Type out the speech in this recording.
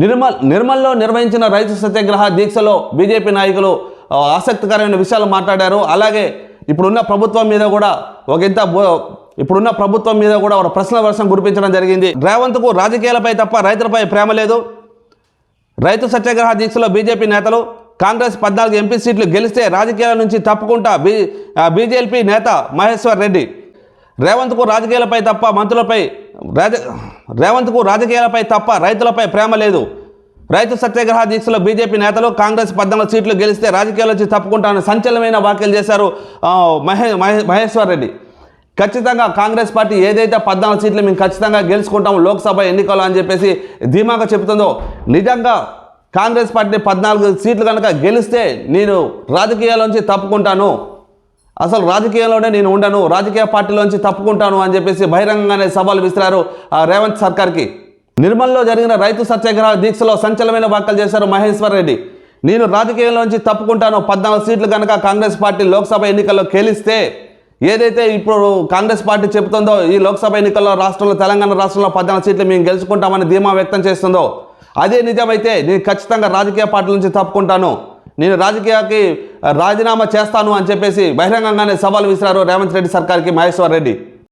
నిర్మల్ నిర్మల్లో నిర్వహించిన రైతు సత్యాగ్రహ దీక్షలో బీజేపీ నాయకులు ఆసక్తికరమైన విషయాలు మాట్లాడారు. అలాగే ఇప్పుడున్న ప్రభుత్వం మీద కూడా ఒక ఇంత ఇప్పుడున్న ప్రభుత్వం మీద కూడా ఒక ప్రశ్న వర్షం కురిపించడం జరిగింది. రేవంత్కు రాజకీయాలపై తప్ప రైతులపై ప్రేమ లేదు. రైతు సత్యాగ్రహ దీక్షలో బీజేపీ నేతలు కాంగ్రెస్ పద్నాలుగు ఎంపీ సీట్లు గెలిస్తే రాజకీయాల నుంచి తప్పుకుంటా బీ బీజేపీ నేత మహేశ్వర్ రెడ్డి. రేవంత్కు రాజకీయాలపై తప్ప మంత్రులపై రాజ రేవంత్కు రాజకీయాలపై తప్ప రైతులపై ప్రేమ లేదు. రైతు సత్యాగ్రహ దీక్షలో బీజేపీ నేతలు కాంగ్రెస్ పద్నాలుగు సీట్లు గెలిస్తే రాజకీయాల నుంచి తప్పుకుంటానని సంచలనమైన వ్యాఖ్యలు చేశారు మహే మహేశ్వర్ రెడ్డి. ఖచ్చితంగా కాంగ్రెస్ పార్టీ ఏదైతే పద్నాలుగు సీట్లు మేము ఖచ్చితంగా గెలుచుకుంటాము లోక్సభ ఎన్నికలు అని చెప్పేసి ధీమాగా చెబుతుందో నిజంగా కాంగ్రెస్ పార్టీ పద్నాలుగు సీట్లు కనుక గెలిస్తే నేను రాజకీయాల నుంచి తప్పుకుంటాను. అసలు రాజకీయాల్లోనే నేను ఉండను రాజకీయ పార్టీలోంచి తప్పుకుంటాను అని చెప్పేసి బహిరంగంగానే సవాల్ విసిరారు ఆ రేవంత్ సర్కార్కి. నిర్మల్లో జరిగిన రైతు సత్యాగ్రహ దీక్షలో సంచలనమైన వ్యాఖ్యలు చేశారు మహేశ్వర్ రెడ్డి. నేను రాజకీయాల్లోంచి తప్పుకుంటాను పద్నాలుగు సీట్లు కనుక కాంగ్రెస్ పార్టీ లోక్సభ ఎన్నికల్లో కేలిస్తే ఏదైతే ఇప్పుడు కాంగ్రెస్ పార్టీ చెబుతుందో ఈ లోక్సభ ఎన్నికల్లో రాష్ట్రంలో తెలంగాణ రాష్ట్రంలో పద్నాలుగు సీట్లు మేము గెలుచుకుంటామని ధీమా వ్యక్తం చేస్తుందో అదే నిజమైతే నేను ఖచ్చితంగా రాజకీయ పార్టీల నుంచి తప్పుకుంటాను. నేను రాజకీయాకి రాజీనామా చేస్తాను అని చెప్పేసి బహిరంగంగానే సవాల్ విసిరారు రేవంత్ రెడ్డి సర్కార్కి మహేశ్వర్ రెడ్డి.